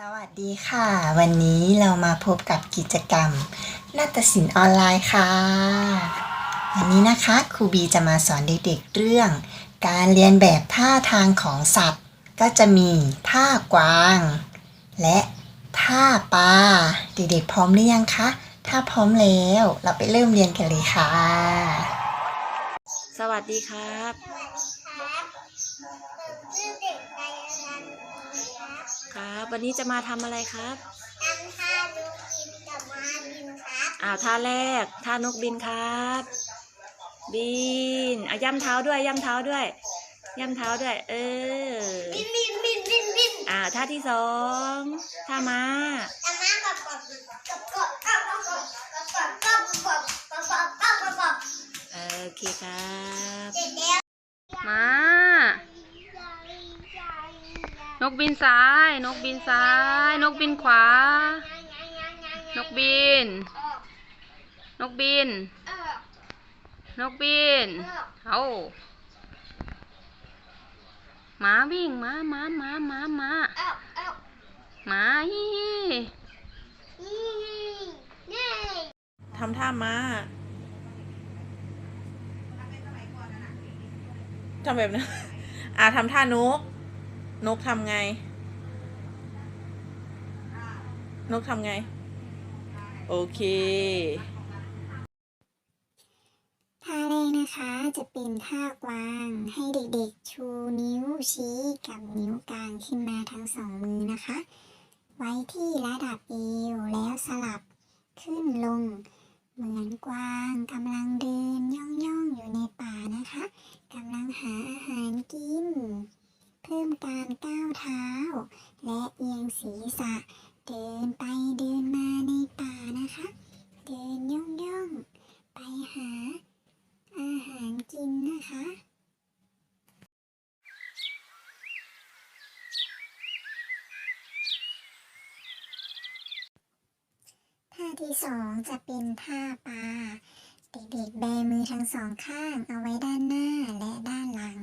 สวัสดีค่ะ วันนี้เรามาพบกับกิจกรรมนาฏศิลป์ออนไลน์ค่ะ วันนี้นะคะครูบีจะมาสอนเด็กๆเรื่อง การเรียนแบบท่าทางของสัตว์ ก็จะมีท่ากวาง และท่าปลาเด็กๆพร้อมหรือยังคะถ้าพร้อมแล้ว เราไปเริ่มเรียนกันเลยค่ะ สวัสดีครับสวัสดีครับผมชื่อเด็กไดอารัน ครับครับวันนี้จะมาทำอะไรครับทำท่าดูกินกับมาบินครับอ้าวท่าแรกท่านกบินครับ บินอะย่ำเท้าด้วยย่ำเท้าด้วย ย่ำเท้าด้วย เออบินบินบินบินบินอ่าท่าที่สองท่าม้าตามากับกบกับกบกับกบกับกบกับกบกับกบกับกบโอเคครับ เสร็จแล้ว ม้า นกบินซ้าย นกบินซ้าย นกบินขวา นกบิน นกบิน นกบิน เอาหมาวิ่งหมาหมาหมาหมาหมาเอ้าหมาฮีทำท่าม้าทำแบบนั้นอ่าทำท่านก นกทำไง นกทำไง โอเค ท่าแรกนะคะจะเป็นท่ากวางให้เด็กๆ ชูนิ้วชี้กับนิ้วกลางขึ้นมาทั้งสองมือนะคะ ไว้ที่ระดับเอวแล้วสลับขึ้นลง เหมือนกวางกำลังเดินย่องๆอยู่ในป่านะคะกำลังหาอาหารกิน เพิ่มการก้าวเท้า และเอียงศีรษะ เดินไปเดินมาในป่านะคะ เดินย่องๆไปหา อาหารกินนะคะ ที่สองจะเป็นท่าปลาเด็กๆแบมือทั้งสองข้างเอาไว้ด้านหน้าและด้านหลัง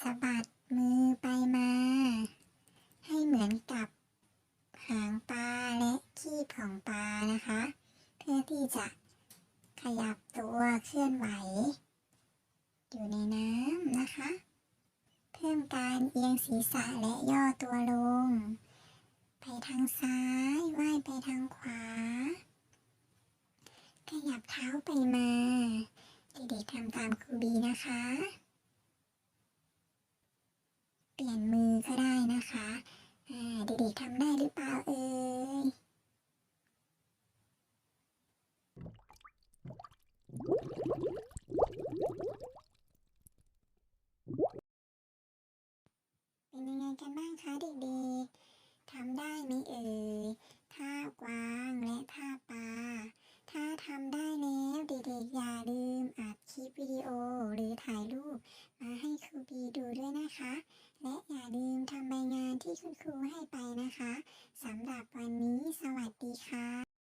สะบัดมือไปมา ให้เหมือนกับหางปลาและขี้ของปลานะคะ เพื่อที่จะขยับตัวเคลื่อนไหว อยู่ในน้ำนะคะ เพิ่มการเอียงศีรษะและย่อตัวลง ไปทางซ้ายว่ายไปทางขวา ขยับเท้าไปมา เด็กๆทำตามครูบีนะคะ เปลี่ยนมือก็ได้นะคะเด็กๆทำได้หรือเปล่าเอ่ยเป็นยังไงกันบ้างคะเด็กๆ ทำได้ไหมเอ่ย ท่ากวางและท่าปลา ถ้าทำได้แล้วเด็กๆอย่าลืมอัดคลิปวิดีโอหรือถ่ายรูป มาให้ค รูบีดูด้วยนะคะ และอย่าลืมทำใบงานที่คุณครูให้ไปนะคะสำหรับวันนี้สวัสดีค่ะ